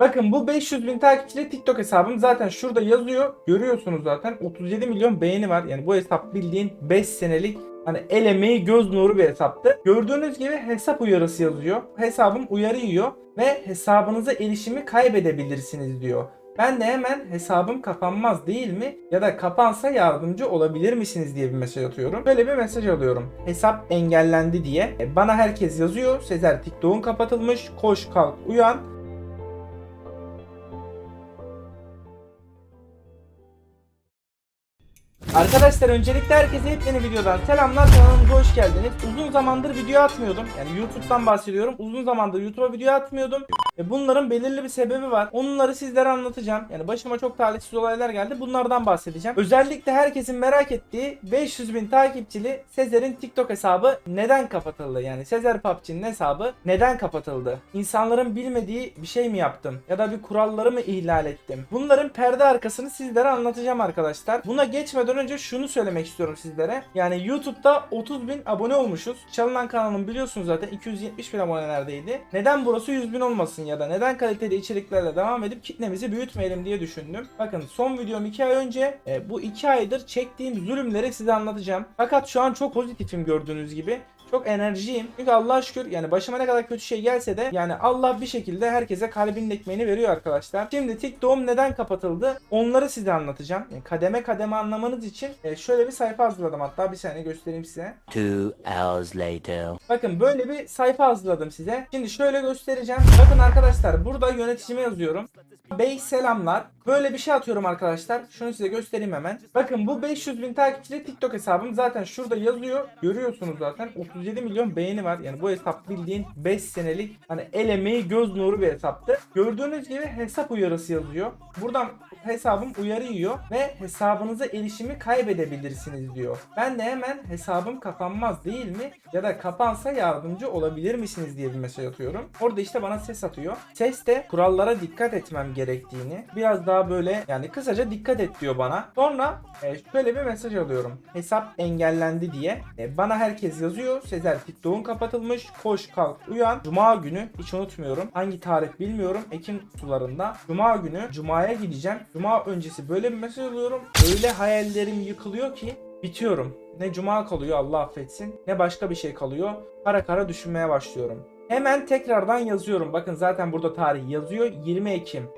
Bakın bu 500 bin takipçili TikTok hesabım zaten şurada yazıyor. Görüyorsunuz zaten 37 milyon beğeni var. Yani bu hesap bildiğin 5 senelik hani el emeği göz nuru bir hesaptı. Gördüğünüz gibi hesap uyarısı yazıyor. Hesabım uyarı yiyor ve hesabınıza erişimi kaybedebilirsiniz diyor. Ben de hemen hesabım kapanmaz değil mi? Ya da kapansa yardımcı olabilir misiniz diye bir mesaj atıyorum. Böyle bir mesaj alıyorum. Hesap engellendi diye. E, Bana herkes yazıyor. Sezer TikTok'un kapatılmış. Koş kalk uyan. Arkadaşlar öncelikle herkese yepyeni videodan selamlar kanalımıza hoş geldiniz. Uzun zamandır video atmıyordum. Yani YouTube'dan bahsediyorum. Uzun zamandır YouTube'a video atmıyordum. Ve bunların belirli bir sebebi var. Onları sizlere anlatacağım. Yani başıma çok talihsiz olaylar geldi. Bunlardan bahsedeceğim. Özellikle herkesin merak ettiği 500 bin takipçili Sezer'in TikTok hesabı neden kapatıldı? Yani Sezer PUBG'nin hesabı neden kapatıldı? İnsanların bilmediği bir şey mi yaptım? Ya da bir kuralları mı ihlal ettim? Bunların perde arkasını sizlere anlatacağım arkadaşlar. Buna geçmeden önce şunu söylemek istiyorum sizlere. Yani YouTube'da 30 bin abone olmuşuz. Çalınan kanalım biliyorsunuz zaten 270 bin abonelerdeydi. Neden burası 100 bin olmasın ya da neden kaliteli içeriklerle devam edip kitlemizi büyütmeyelim diye düşündüm. Bakın son videom 2 ay önce e, bu 2 aydır çektiğim zulümleri size anlatacağım. Fakat şu an çok pozitifim gördüğünüz gibi. Çok enerjiyim. Çünkü Allah'a şükür yani başıma ne kadar kötü şey gelse de yani Allah bir şekilde herkese kalbinin ekmeğini veriyor arkadaşlar. Şimdi TikTok'um neden kapatıldı? Onları size anlatacağım. Yani kademe kademe anlamanız için e, şöyle bir sayfa hazırladım hatta bir saniye göstereyim size. Two hours later. Bakın böyle bir sayfa hazırladım size. Şimdi şöyle göstereceğim. Bakın arkadaşlar burada yöneticime yazıyorum. Bey selamlar. Böyle bir şey atıyorum arkadaşlar. Şunu size göstereyim hemen. Bakın bu 500 bin takipçili TikTok hesabım zaten şurada yazıyor. Görüyorsunuz zaten 37 milyon beğeni var. Yani bu hesap bildiğin 5 senelik hani el emeği göz nuru bir hesaptı. Gördüğünüz gibi hesap uyarısı yazıyor. Buradan hesabım uyarı yiyor ve hesabınıza erişimi kaybedebilirsiniz diyor. Ben de hemen hesabım kapanmaz değil mi? Ya da kapansa yardımcı olabilir misiniz diye bir mesaj atıyorum. Orada işte bana ses atıyor. Ses de kurallara dikkat etmem gerektiğini biraz daha böyle yani kısaca dikkat et diyor bana. Sonra e, şöyle bir mesaj alıyorum. Hesap engellendi diye. E, bana herkes yazıyor. Sezer TikTok'un kapatılmış. Koş kalk uyan. Cuma günü hiç unutmuyorum. Hangi tarih bilmiyorum. Ekim sularında. Cuma günü Cuma'ya gideceğim. Cuma öncesi böyle bir mesaj alıyorum. Öyle hayallerim yıkılıyor ki bitiyorum. Ne cuma kalıyor Allah affetsin ne başka bir şey kalıyor. Kara kara düşünmeye başlıyorum. Hemen tekrardan yazıyorum. Bakın zaten burada tarih yazıyor. 20 Ekim.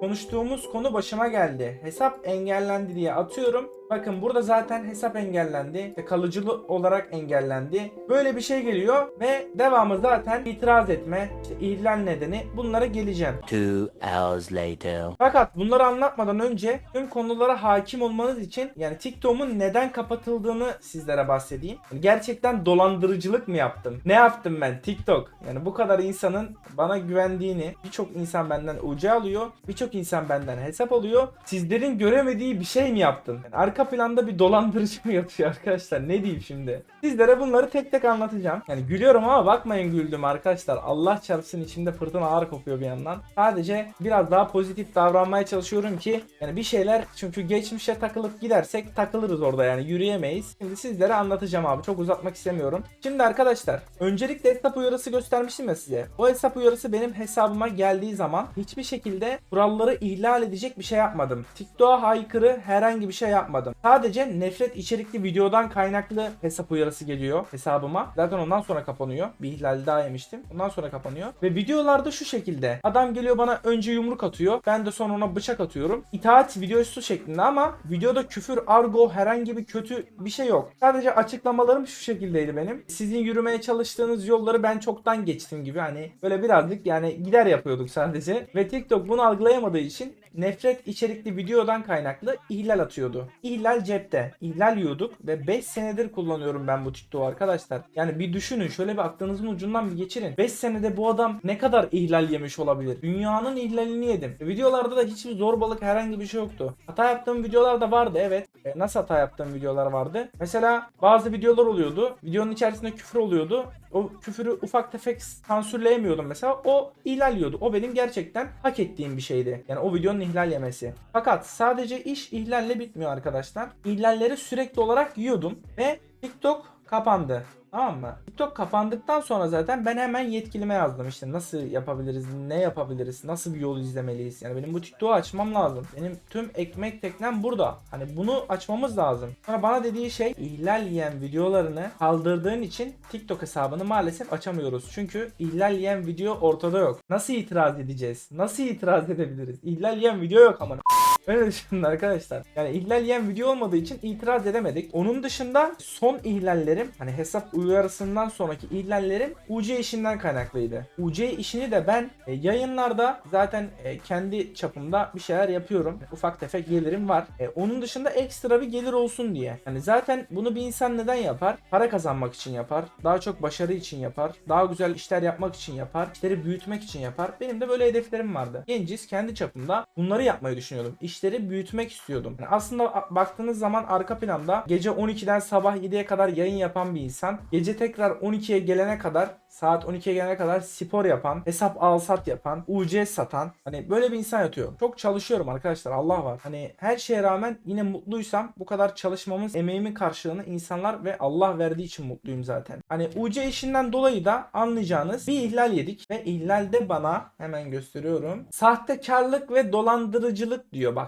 Konuştuğumuz konu başıma geldi. Hesap engellendi diye atıyorum. Bakın burada zaten hesap engellendi. İşte kalıcılı olarak engellendi. Böyle bir şey geliyor ve devamı zaten itiraz etme, işte ihlal nedeni bunlara geleceğim. Two hours later. Fakat bunları anlatmadan önce tüm konulara hakim olmanız için yani TikTok'un neden kapatıldığını sizlere bahsedeyim. Gerçekten dolandırıcılık mı yaptım? Ne yaptım ben TikTok? Yani bu kadar insanın bana güvendiğini, birçok insan benden ucu alıyor, birçok insan benden hesap alıyor. Sizlerin göremediği bir şey mi yaptım? Yani arka planda bir dolandırıcı mı yatıyor arkadaşlar? Ne diyeyim şimdi? Sizlere bunları tek tek anlatacağım. Yani gülüyorum ama bakmayın güldüm arkadaşlar. Allah çarpsın içimde fırtına ağır kopuyor bir yandan. Sadece biraz daha pozitif davranmaya çalışıyorum ki yani bir şeyler çünkü geçmişe takılıp gidersek takılırız orada yani yürüyemeyiz. Şimdi sizlere anlatacağım abi. Çok uzatmak istemiyorum. Şimdi arkadaşlar öncelikle hesap uyarısı göstermiştim ya size. O hesap uyarısı benim hesabıma geldiği zaman hiçbir şekilde kuralları ihlal edecek bir şey yapmadım. TikTok'a haykırı herhangi bir şey yapmadım. Sadece nefret içerikli videodan kaynaklı hesap uyarısı geliyor hesabıma. Zaten ondan sonra kapanıyor. Bir ihlal daha yemiştim. Ondan sonra kapanıyor. Ve videolarda şu şekilde. Adam geliyor bana önce yumruk atıyor. Ben de sonra ona bıçak atıyorum. İtaat videosu şeklinde ama videoda küfür, argo, herhangi bir kötü bir şey yok. Sadece açıklamalarım şu şekildeydi benim. Sizin yürümeye çalıştığınız yolları ben çoktan geçtim gibi hani böyle birazcık yani gider yapıyorduk sadece. Ve TikTok bunu algılayamadığı için nefret içerikli videodan kaynaklı ihlal atıyordu. İhlal cepte. İhlal yiyorduk ve 5 senedir kullanıyorum ben bu TikTok'u arkadaşlar. Yani bir düşünün şöyle bir aklınızın ucundan bir geçirin. 5 senede bu adam ne kadar ihlal yemiş olabilir? Dünyanın ihlalini yedim. Videolarda da hiçbir zorbalık herhangi bir şey yoktu. Hata yaptığım videolar da vardı evet. E, nasıl hata yaptığım videolar vardı? Mesela bazı videolar oluyordu. Videonun içerisinde küfür oluyordu. O küfürü ufak tefek sansürleyemiyordum mesela. O ihlal yiyordu. O benim gerçekten hak ettiğim bir şeydi. Yani o videonun ihlal yemesi. Fakat sadece iş ihlalle bitmiyor arkadaşlar. İhlalleri sürekli olarak yiyordum ve TikTok kapandı. Tamam mı? TikTok kapandıktan sonra zaten ben hemen yetkilime yazdım işte nasıl yapabiliriz, ne yapabiliriz, nasıl bir yol izlemeliyiz. Yani benim bu TikTok'u açmam lazım. Benim tüm ekmek teknem burada. Hani bunu açmamız lazım. Sonra bana dediği şey ihlal yiyen videolarını kaldırdığın için TikTok hesabını maalesef açamıyoruz. Çünkü ihlal yiyen video ortada yok. Nasıl itiraz edeceğiz? Nasıl itiraz edebiliriz? İhlal yiyen video yok ama. Öyle düşünün arkadaşlar. Yani ihlal yiyen video olmadığı için itiraz edemedik. Onun dışında son ihlallerim hani hesap uyarısından sonraki ihlallerim UC işinden kaynaklıydı. UC işini de ben e, yayınlarda zaten e, kendi çapımda bir şeyler yapıyorum. Ufak tefek gelirim var. E, onun dışında ekstra bir gelir olsun diye. Yani zaten bunu bir insan neden yapar? Para kazanmak için yapar. Daha çok başarı için yapar. Daha güzel işler yapmak için yapar. İşleri büyütmek için yapar. Benim de böyle hedeflerim vardı. Genciz kendi çapımda bunları yapmayı düşünüyordum. İşleri büyütmek istiyordum. Yani aslında baktığınız zaman arka planda gece 12'den sabah 7'ye kadar yayın yapan bir insan. Gece tekrar 12'ye gelene kadar saat 12'ye gelene kadar spor yapan, hesap al sat yapan, UC satan. Hani böyle bir insan yatıyor. Çok çalışıyorum arkadaşlar. Allah var. Hani her şeye rağmen yine mutluysam bu kadar çalışmamız emeğimin karşılığını insanlar ve Allah verdiği için mutluyum zaten. Hani UC işinden dolayı da anlayacağınız bir ihlal yedik ve ihlalde bana hemen gösteriyorum. Sahtekarlık ve dolandırıcılık diyor bak.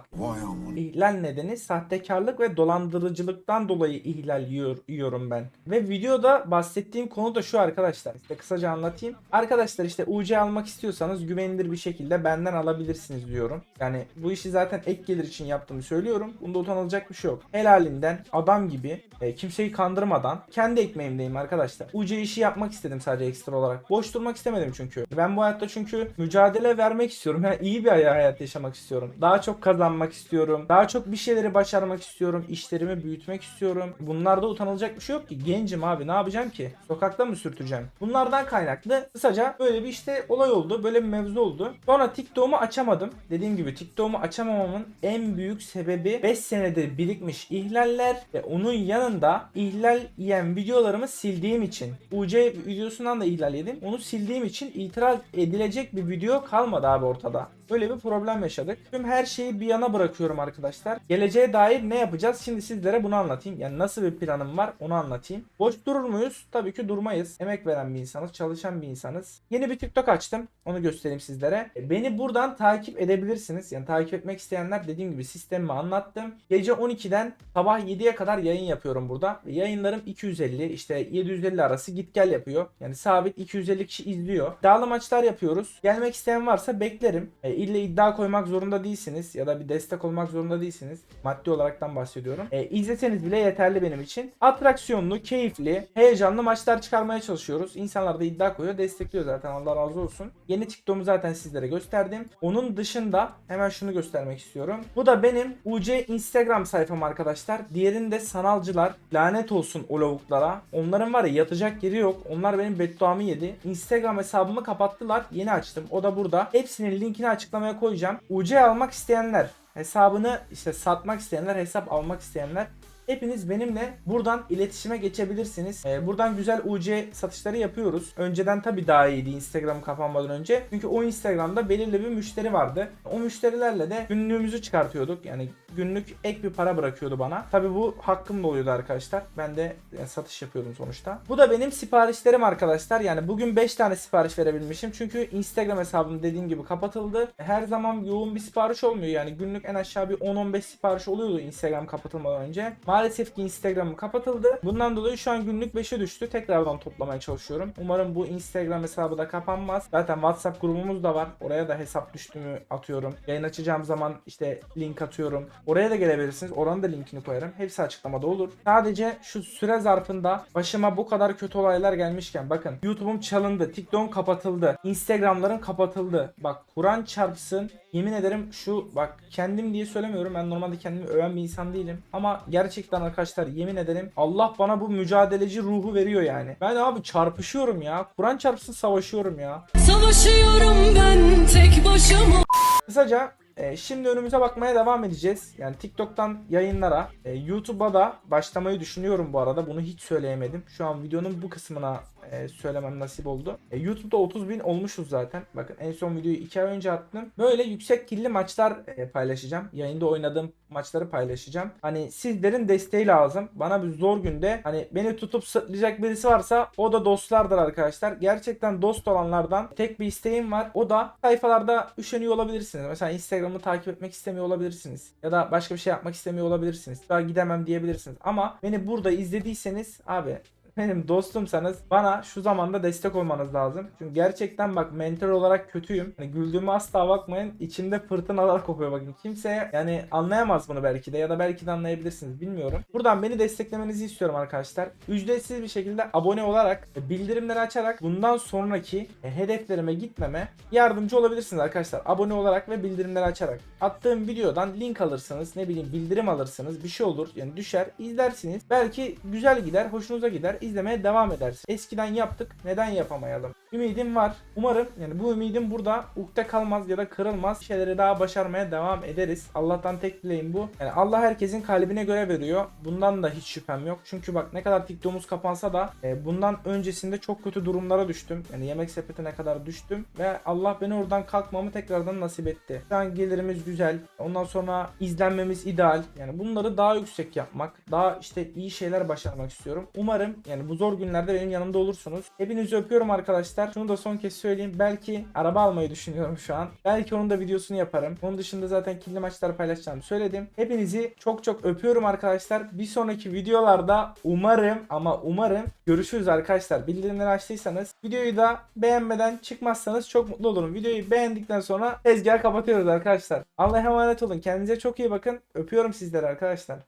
İhlal nedeni sahtekarlık ve dolandırıcılıktan dolayı ihlal yiyor, yiyorum ben. Ve videoda bahsettiğim konu da şu arkadaşlar. Size kısaca anlatayım. Arkadaşlar işte UC almak istiyorsanız güvenilir bir şekilde benden alabilirsiniz diyorum. Yani bu işi zaten ek gelir için yaptığımı söylüyorum. Bunda utanılacak bir şey yok. Helalinden adam gibi e, kimseyi kandırmadan kendi ekmeğimdeyim arkadaşlar. UC işi yapmak istedim sadece ekstra olarak. Boş durmak istemedim çünkü. Ben bu hayatta çünkü mücadele vermek istiyorum. Yani iyi bir hayat yaşamak istiyorum. Daha çok kazanmak istiyorum. Daha çok bir şeyleri başarmak istiyorum. İşlerimi büyütmek istiyorum. Bunlarda utanılacak bir şey yok ki. Gencim abi ne yapacağım ki? Sokakta mı sürteceğim? Bunlardan kaynaklı kısaca böyle bir işte olay oldu. Böyle bir mevzu oldu. Sonra TikTok'umu açamadım. Dediğim gibi TikTok'umu açamamamın en büyük sebebi 5 senedir birikmiş ihlaller ve onun yanında ihlal yiyen videolarımı sildiğim için. UC videosundan da ihlal yedim. Onu sildiğim için itiraz edilecek bir video kalmadı abi ortada. Böyle bir problem yaşadık. Tüm her şeyi bir yana bırakıyorum arkadaşlar. Geleceğe dair ne yapacağız? Şimdi sizlere bunu anlatayım. Yani nasıl bir planım var onu anlatayım. Boş durur muyuz? Tabii ki durmayız. Emek veren bir insanız, çalışan bir insanız. Yeni bir TikTok açtım. Onu göstereyim sizlere. E, Beni buradan takip edebilirsiniz. Yani takip etmek isteyenler dediğim gibi sistemimi anlattım. Gece 12'den sabah 7'ye kadar yayın yapıyorum burada. Yayınlarım 250 işte 750 arası git gel yapıyor. Yani sabit 250 kişi izliyor. İddialı maçlar yapıyoruz. Gelmek isteyen varsa beklerim. E, ille iddia koymak zorunda değilsiniz ya da bir destek olmak zorunda değilsiniz. Maddi olaraktan bahsediyorum. E, izleseniz bile yeterli benim için. Atraksiyonlu, keyifli, heyecanlı maçlar çıkarmaya çalışıyoruz. İnsanlar da iddia koyuyor, destekliyor zaten Allah razı olsun. Yeni TikTok'umu zaten sizlere gösterdim. Onun dışında hemen şunu göstermek istiyorum. Bu da benim UC Instagram sayfam arkadaşlar. Diğerinde sanalcılar lanet olsun o lavuklara. Onların var ya yatacak yeri yok. Onlar benim bedduamı yedi. Instagram hesabımı kapattılar. Yeni açtım. O da burada. Hepsinin linkini açıklamaya koyacağım. UC almak isteyenler hesabını işte satmak isteyenler, hesap almak isteyenler Hepiniz benimle buradan iletişime geçebilirsiniz. Ee, buradan güzel UC satışları yapıyoruz. Önceden tabii daha iyiydi Instagram kapanmadan önce. Çünkü o Instagram'da belirli bir müşteri vardı. O müşterilerle de günlüğümüzü çıkartıyorduk. Yani günlük ek bir para bırakıyordu bana. Tabii bu hakkım da oluyordu arkadaşlar. Ben de satış yapıyordum sonuçta. Bu da benim siparişlerim arkadaşlar. Yani bugün 5 tane sipariş verebilmişim. Çünkü Instagram hesabım dediğim gibi kapatıldı. Her zaman yoğun bir sipariş olmuyor. Yani günlük en aşağı bir 10-15 sipariş oluyordu Instagram kapatılmadan önce. Maalesef ki Instagram'ım kapatıldı. Bundan dolayı şu an günlük 5'e düştü. Tekrardan toplamaya çalışıyorum. Umarım bu Instagram hesabı da kapanmaz. Zaten WhatsApp grubumuz da var. Oraya da hesap düştüğümü atıyorum. Yayın açacağım zaman işte link atıyorum. Oraya da gelebilirsiniz. Oranın da linkini koyarım. Hepsi açıklamada olur. Sadece şu süre zarfında başıma bu kadar kötü olaylar gelmişken bakın YouTube'um çalındı. TikTok'um kapatıldı. Instagram'larım kapatıldı. Bak Kur'an çarpsın. Yemin ederim şu bak kendim diye söylemiyorum. Ben normalde kendimi öven bir insan değilim. Ama gerçekten arkadaşlar yemin ederim Allah bana bu mücadeleci ruhu veriyor yani. Ben abi çarpışıyorum ya. Kur'an çarpsın savaşıyorum ya. Savaşıyorum ben tek başıma. Kısaca e, şimdi önümüze bakmaya devam edeceğiz. Yani TikTok'tan yayınlara, e, YouTube'a da başlamayı düşünüyorum bu arada. Bunu hiç söyleyemedim. Şu an videonun bu kısmına e, söylemem nasip oldu. E, YouTube'da 30 bin olmuşuz zaten. Bakın en son videoyu 2 ay önce attım. Böyle yüksek killi maçlar e, paylaşacağım. Yayında oynadığım maçları paylaşacağım. Hani sizlerin desteği lazım. Bana bir zor günde hani beni tutup sırtlayacak birisi varsa o da dostlardır arkadaşlar. Gerçekten dost olanlardan tek bir isteğim var. O da sayfalarda üşeniyor olabilirsiniz. Mesela Instagram'ı takip etmek istemiyor olabilirsiniz. Ya da başka bir şey yapmak istemiyor olabilirsiniz. Daha gidemem diyebilirsiniz. Ama beni burada izlediyseniz abi benim dostumsanız bana şu zamanda destek olmanız lazım. Çünkü gerçekten bak mental olarak kötüyüm. Hani güldüğüme asla bakmayın. İçimde fırtınalar kopuyor bakın. Kimse yani anlayamaz bunu belki de ya da belki de anlayabilirsiniz bilmiyorum. Buradan beni desteklemenizi istiyorum arkadaşlar. Ücretsiz bir şekilde abone olarak e, bildirimleri açarak bundan sonraki e, hedeflerime gitmeme yardımcı olabilirsiniz arkadaşlar. Abone olarak ve bildirimleri açarak. Attığım videodan link alırsınız, ne bileyim bildirim alırsınız, bir şey olur. Yani düşer, izlersiniz. Belki güzel gider, hoşunuza gider. İzlemeye devam edersiniz. Eskiden yaptık, neden yapamayalım? Ümidim var. Umarım yani bu ümidim burada ukde kalmaz ya da kırılmaz. Bir şeyleri daha başarmaya devam ederiz. Allah'tan tek dileğim bu. Yani Allah herkesin kalbine göre veriyor. Bundan da hiç şüphem yok. Çünkü bak ne kadar TikTok'umuz kapansa da e, bundan öncesinde çok kötü durumlara düştüm. Yani yemek sepetine kadar düştüm ve Allah beni oradan kalkmamı tekrardan nasip etti. Şu an gelirimiz güzel. Ondan sonra izlenmemiz ideal. Yani bunları daha yüksek yapmak, daha işte iyi şeyler başarmak istiyorum. Umarım yani bu zor günlerde benim yanımda olursunuz. Hepinizi öpüyorum arkadaşlar. Şunu da son kez söyleyeyim. Belki araba almayı düşünüyorum şu an. Belki onun da videosunu yaparım. Onun dışında zaten kirli maçlar paylaşacağımı söyledim. Hepinizi çok çok öpüyorum arkadaşlar. Bir sonraki videolarda umarım ama umarım görüşürüz arkadaşlar. Bildirimleri açtıysanız videoyu da beğenmeden çıkmazsanız çok mutlu olurum. Videoyu beğendikten sonra tezgahı kapatıyoruz arkadaşlar. Allah'a emanet olun. Kendinize çok iyi bakın. Öpüyorum sizleri arkadaşlar.